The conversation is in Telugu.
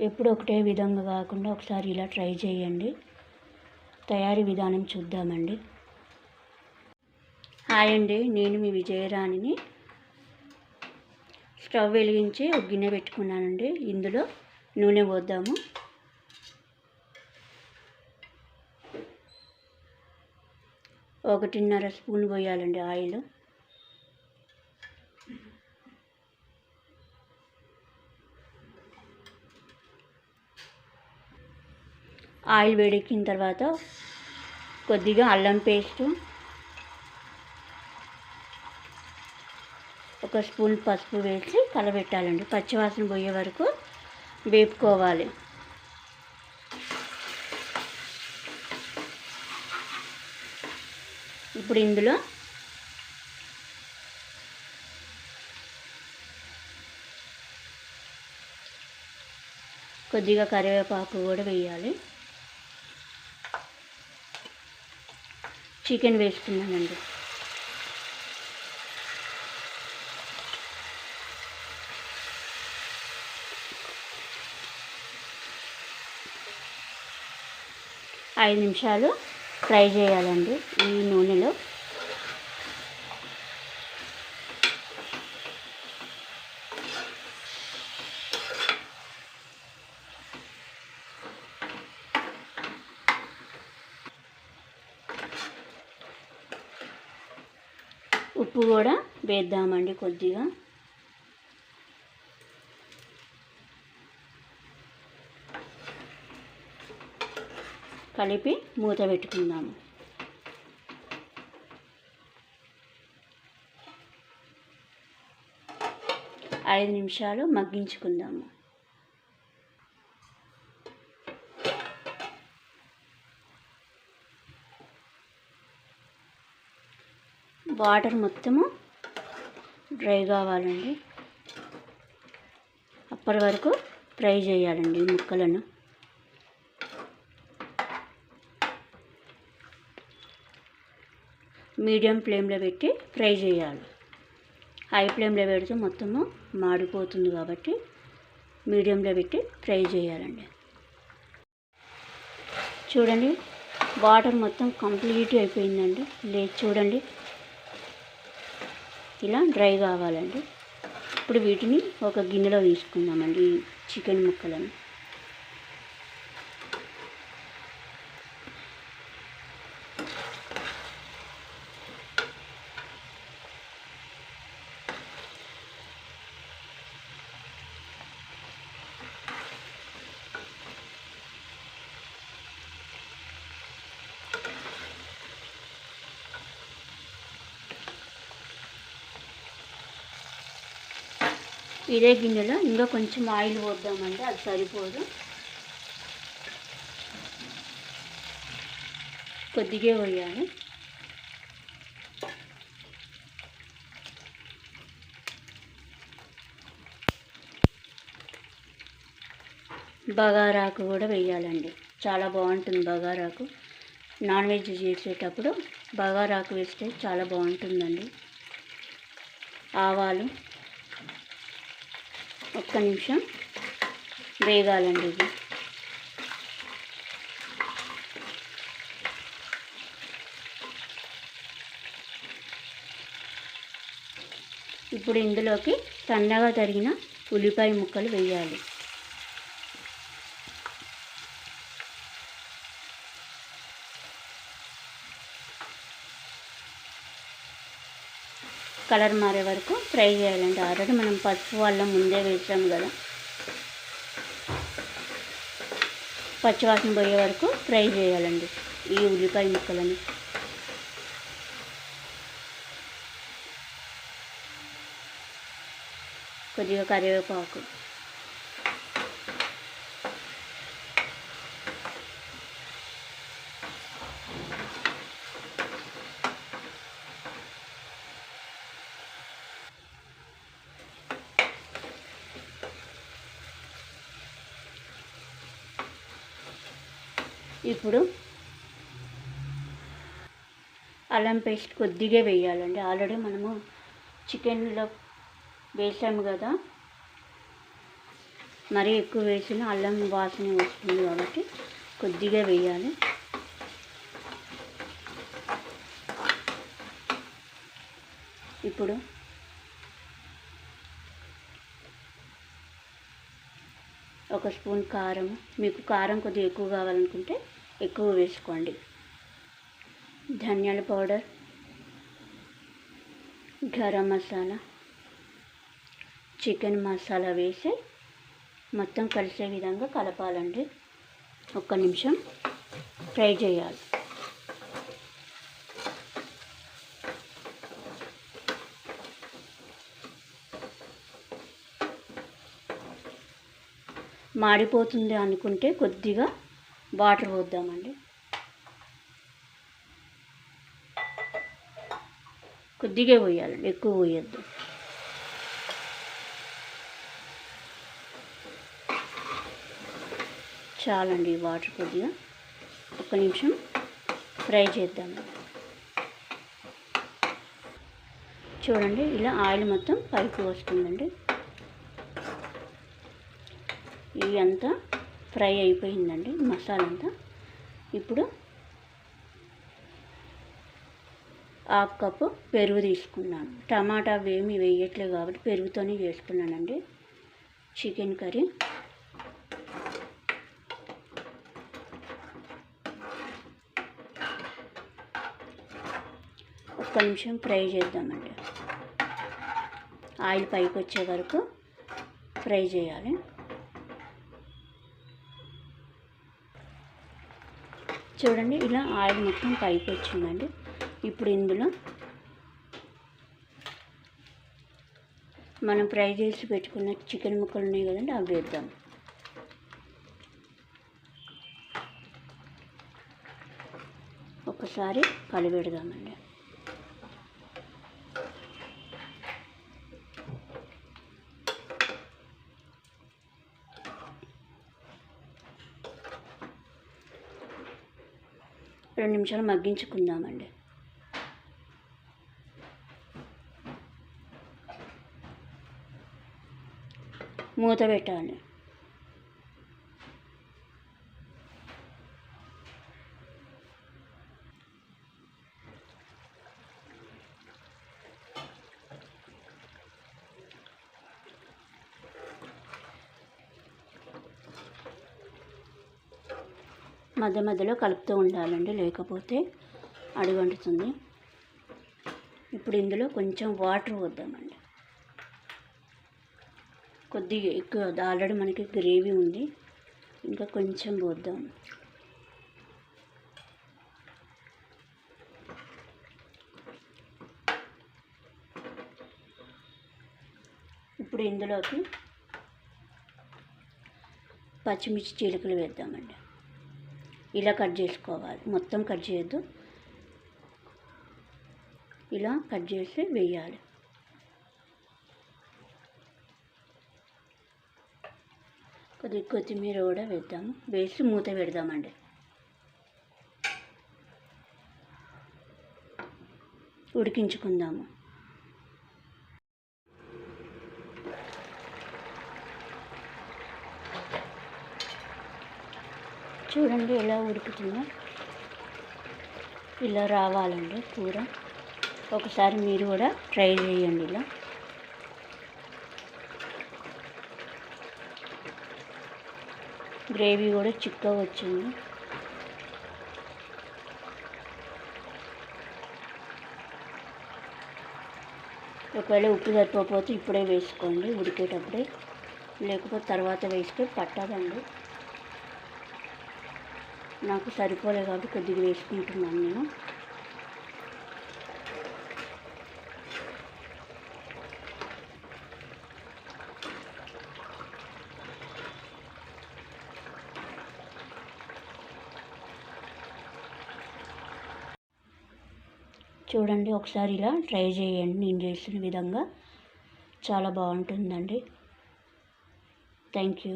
ఎప్పుడు ఒకటే విధంగా కాకుండా ఒకసారి ఇలా ట్రై చేయండి. తయారీ విధానం చూద్దామండి. హాయ్ అండి నేను మీ విజయరాణిని. స్టవ్ వెలిగించి ఒక గిన్నె పెట్టుకున్నానండి. ఇందులో నూనె పోద్దాము. ఒకటిన్నర స్పూన్ పోయాలండి ఆయిల్. ఆయిల్ వేడెక్కిన తర్వాత కొద్దిగా అల్లం పేస్టు ఒక స్పూన్ పసుపు వేసి కలబెట్టాలండి. పచ్చివాసన పోయే వరకు వేపుకోవాలి. ఇప్పుడు ఇందులో కొద్దిగా కరివేపాకు కూడా వేయాలి. చికెన్ వేసుకున్నానండి ఐదు నిమిషాలు ఫ్రై చేయాలండి ఈ నూనెలో. ఉప్పు కూడా వేద్దామండి కొద్దిగా. కలిపి మూత పెట్టుకుందాము ఐదు నిమిషాలు మగ్గించుకుందాము. వాటర్ మొత్తము డ్రై కావాలండి. అప్పటి వరకు ఫ్రై చేయాలండి ముక్కలను. మీడియం ఫ్లేమ్లో పెట్టి ఫ్రై చేయాలి. హై ఫ్లేమ్లో పెడితే మొత్తము మాడిపోతుంది కాబట్టి మీడియంలో పెట్టి ఫ్రై చేయాలండి. చూడండి వాటర్ మొత్తం కంప్లీట్ అయిపోయిందండి. లేదు చూడండి. ఇలా డ్రై కావాలండి. ఇప్పుడు వీటిని ఒక గిన్నెలో తీసుకుందామండి చికెన్ ముక్కలను. ఇదే గిన్నెలో ఇంకా కొంచెం ఆయిల్ పోద్దామంటే అది సరిపోదు. కొద్దిగా పోయాలి. బగారాకు కూడా వేయాలండి. చాలా బాగుంటుంది బగారాకు నాన్ వెజ్ చేసేటప్పుడు బగారాకు వేస్తే చాలా బాగుంటుందండి. ఆవాలు ఒక్క నిమిషం వేగాలండి ఇది. ఇప్పుడు ఇందులోకి సన్నగా తరిగిన ఉల్లిపాయ ముక్కలు వేయాలి. కలర్ మారే వరకు ఫ్రై చేయాలండి. ఆల్రెడీ మనం పసుపు వల్ల ముందే వేసాము కదా. పచ్చివాసన పోయే వరకు ఫ్రై చేయాలండి. ఈ ఉల్లిపాయ ముక్కలని. కొద్దిగా కరివేపాకు. ఇప్పుడు అల్లం పేస్ట్ కొద్దిగా వేయాలండి. ఆల్రెడీ మనము చికెన్లో వేసాము కదా. మరీ ఎక్కువ వేసిన అల్లం వాసన వస్తుంది కాబట్టి కొద్దిగా వేయాలి. ఇప్పుడు ఒక స్పూన్ కారం మీకు కారం కొద్దిగా ఎక్కువ కావాలనుకుంటే ఎక్కువ వేసుకోండి. ధనియాల పౌడర్ గరం మసాలా చికెన్ మసాలా వేసి మొత్తం కలిసే విధంగా కలపాలండి. ఒక్క నిమిషం ఫ్రై చేయాలి. మాడిపోతుంది అనుకుంటే కొద్దిగా వాటర్ పోద్దామండి. కొద్దిగా పోయాలండి ఎక్కువ పోయొద్దు. చాలండి వాటర్ కొద్దిగా. ఒక నిమిషం ఫ్రై చేద్దాము చూడండి ఇలా ఆయిల్ మొత్తం పైకి వస్తుందండి ఇవి అంతా ఫ్రై అయిపోయిందండి మసాలా అంతా ఇప్పుడు హాఫ్ కప్పు పెరుగు తీసుకున్నాను. టమాటా ఏమి వేయట్లేదు కాబట్టి పెరుగుతోనే చేసుకున్నానండి. Chicken curry. ఒక్క నిమిషం ఫ్రై చేద్దామండి. ఆయిల్ పైకి వచ్చే వరకు ఫ్రై చేయాలి. చూడండి ఇలా ఆయిల్ మొత్తం పైకి వచ్చిందండి. ఇప్పుడు ఇందులో మనం ఫ్రై చేసి పెట్టుకున్న చికెన్ ముక్కలు ఉన్నాయి కదండి అవి వేద్దాం. ఒకసారి కలిపెడదామండి. రెండు నిమిషాలు మగ్గించుకుందామండి. మూత పెట్టాలి. మధ్య మధ్యలో కలుపుతూ ఉండాలండి లేకపోతే అడుగంటుతుంది ఇప్పుడు ఇందులో కొంచెం వాటర్ వద్దామండి కొద్దిగా ఎక్కువ ఆల్రెడీ మనకి గ్రేవీ ఉంది. ఇంకా కొంచెం పోద్దాం. ఇప్పుడు ఇందులోకి పచ్చిమిర్చి చీలికలు వేద్దామండి. ఇలా కట్ చేసుకోవాలి. మొత్తం కట్ చేయొద్దు. ఇలా కట్ చేసి వేయాలి. కొద్దిగా కొత్తిమీర కూడా వేద్దాము వేసి మూత పెడదామండి. ఉడికించుకుందాము. చూడండి ఎలా ఉడుకుతుందో. ఇలా రావాలండి కూర. ఒకసారి మీరు కూడా ట్రై చేయండి ఇలా. గ్రేవీ కూడా చిక్కగా వచ్చింది. ఒకవేళ ఉప్పు సరిపోతే ఇప్పుడే వేసుకోండి ఉడికేటప్పుడే. లేకపోతే తర్వాత వేస్తే పట్టదండి. నాకు సరిపోలే కాబట్టి కొద్దిగా వేసుకుంటున్నాను నేను. చూడండి ఒకసారి ఇలా ట్రై చేయండి. నేను చేసిన విధంగా చాలా బాగుంటుందండి. Thank you.